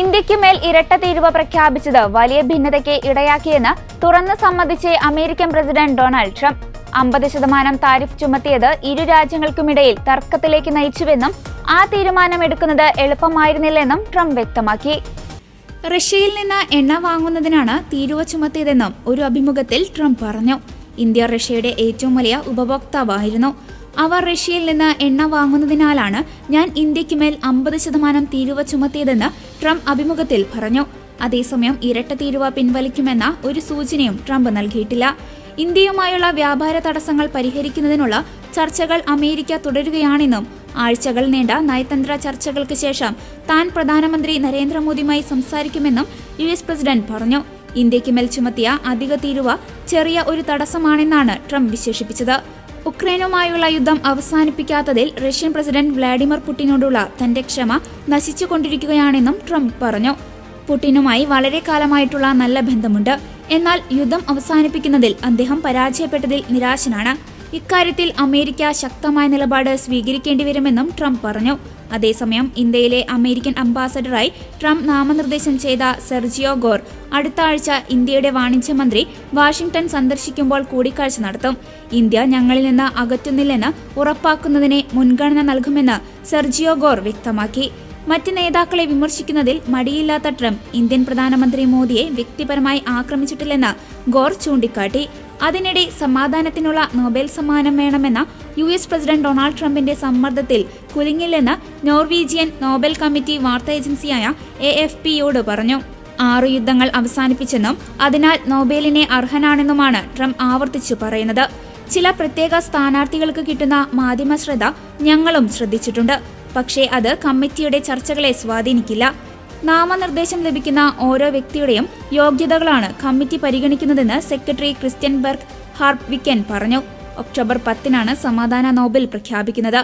ഇന്ത്യയ്ക്ക് മേൽ ഇരട്ട തീരുവ പ്രഖ്യാപിച്ചത് വലിയ ഭിന്നതയ്ക്ക് ഇടയാക്കിയെന്ന് തുറന്നു സമ്മതിച്ച് അമേരിക്കൻ പ്രസിഡന്റ് ഡൊണാൾഡ് ട്രംപ്. അമ്പത് ശതമാനം താരിഫ് ചുമത്തിയത് ഇരു രാജ്യങ്ങൾക്കുമിടയിൽ തർക്കത്തിലേക്ക് നയിച്ചുവെന്നും ആ തീരുമാനം എടുക്കുന്നത് എളുപ്പമായിരുന്നില്ലെന്നും ട്രംപ് വ്യക്തമാക്കി. റഷ്യയിൽ നിന്ന് എണ്ണ വാങ്ങുന്നതിനാണ് തീരുവ ചുമത്തിയതെന്നും ഒരു അഭിമുഖത്തിൽ ട്രംപ് പറഞ്ഞു. ഇന്ത്യ റഷ്യയുടെ ഏറ്റവും വലിയ ഉപഭോക്താവായിരുന്നു. അവർ റഷ്യയിൽ നിന്ന് എണ്ണ വാങ്ങുന്നതിനാലാണ് ഞാൻ ഇന്ത്യയ്ക്ക് മേൽ അമ്പത് ശതമാനം തീരുവ ചുമത്തിയതെന്ന് ട്രംപ് അഭിമുഖത്തിൽ പറഞ്ഞു. അതേസമയം ഇരട്ട തീരുവ പിൻവലിക്കുമെന്ന ഒരു സൂചനയും ട്രംപ് നൽകിയിട്ടില്ല. ഇന്ത്യയുമായുള്ള വ്യാപാര തടസ്സങ്ങൾ പരിഹരിക്കുന്നതിനുള്ള ചർച്ചകൾ അമേരിക്ക തുടരുകയാണെന്നും ആഴ്ചകൾ നീണ്ട നയതന്ത്ര ചർച്ചകൾക്ക് ശേഷം താൻ പ്രധാനമന്ത്രി നരേന്ദ്രമോദിയുമായി സംസാരിക്കുമെന്നും യു എസ് പ്രസിഡന്റ് പറഞ്ഞു. ഇന്ത്യയ്ക്ക് മേൽ ചുമത്തിയ അധിക തീരുവ ചെറിയ ഒരു തടസ്സമാണെന്നാണ് ട്രംപ് വിശേഷിപ്പിച്ചത്. ഉക്രൈനുമായുള്ള യുദ്ധം അവസാനിപ്പിക്കാത്തതിൽ റഷ്യൻ പ്രസിഡന്റ് വ്ളാഡിമിർ പുടിനോടുള്ള തന്റെ ക്ഷമ നശിച്ചുകൊണ്ടിരിക്കുകയാണെന്നും ട്രംപ് പറഞ്ഞു. പുടിനുമായി വളരെ കാലമായിട്ടുള്ള നല്ല ബന്ധമുണ്ട്. എന്നാൽ യുദ്ധം അവസാനിപ്പിക്കുന്നതിൽ അദ്ദേഹം പരാജയപ്പെട്ടതിൽ നിരാശനാണ്. ഇക്കാര്യത്തിൽ അമേരിക്ക ശക്തമായ നിലപാട് സ്വീകരിക്കേണ്ടി വരുമെന്നും ട്രംപ് പറഞ്ഞു. അതേസമയം ഇന്ത്യയിലെ അമേരിക്കൻ അംബാസഡറായി ട്രംപ് നാമനിർദ്ദേശം ചെയ്ത സെർജിയോ ഗോർ അടുത്ത ആഴ്ച ഇന്ത്യയുടെ വാണിജ്യമന്ത്രി വാഷിംഗ്ടൺ സന്ദർശിക്കുമ്പോൾ കൂടിക്കാഴ്ച നടത്തും. ഇന്ത്യ ഞങ്ങളിൽ നിന്ന് അകറ്റുന്നില്ലെന്ന് ഉറപ്പാക്കുന്നതിനെ മുൻഗണന നൽകുമെന്ന് സെർജിയോ ഗോർ വ്യക്തമാക്കി. മറ്റ് നേതാക്കളെ വിമർശിക്കുന്നതിൽ മടിയില്ലാത്ത ട്രംപ് ഇന്ത്യൻ പ്രധാനമന്ത്രി മോദിയെ വ്യക്തിപരമായി ആക്രമിച്ചിട്ടില്ലെന്ന് ഗോർ ചൂണ്ടിക്കാട്ടി. അതിനിടെ സമാധാനത്തിനുള്ള നൊബേൽ സമ്മാനം വേണമെന്ന യു എസ് പ്രസിഡന്റ് ഡൊണാൾഡ് ട്രംപിന്റെ സമ്മർദ്ദത്തിൽ കുലുങ്ങില്ലെന്ന് നോർവീജിയൻ നോബൽ കമ്മിറ്റി വാർത്താ ഏജൻസിയായ എ എഫ് പിയോട് പറഞ്ഞു. ആറു യുദ്ധങ്ങൾ അവസാനിപ്പിച്ചെന്നും അതിനാൽ നൊബേലിനെ അർഹനാണെന്നുമാണ് ട്രംപ് ആവർത്തിച്ചു പറയുന്നത്. ചില പ്രത്യേക സ്ഥാനാർത്ഥികൾക്ക് കിട്ടുന്ന മാധ്യമ ശ്രദ്ധ ഞങ്ങളും ശ്രദ്ധിച്ചിട്ടുണ്ട്. പക്ഷേ അത് കമ്മിറ്റിയുടെ ചർച്ചകളെ സ്വാധീനിക്കില്ല. നാമനിർദ്ദേശം ലഭിക്കുന്ന ഓരോ വ്യക്തിയുടെയും യോഗ്യതകളാണ് കമ്മിറ്റി പരിഗണിക്കുന്നതെന്ന് സെക്രട്ടറി ക്രിസ്ത്യൻ ബർഗ് ഹാർപ്വിക്കൻ പറഞ്ഞു. ഒക്ടോബർ പത്തിനാണ് സമാധാന നോബൽ പ്രഖ്യാപിക്കുന്നത്.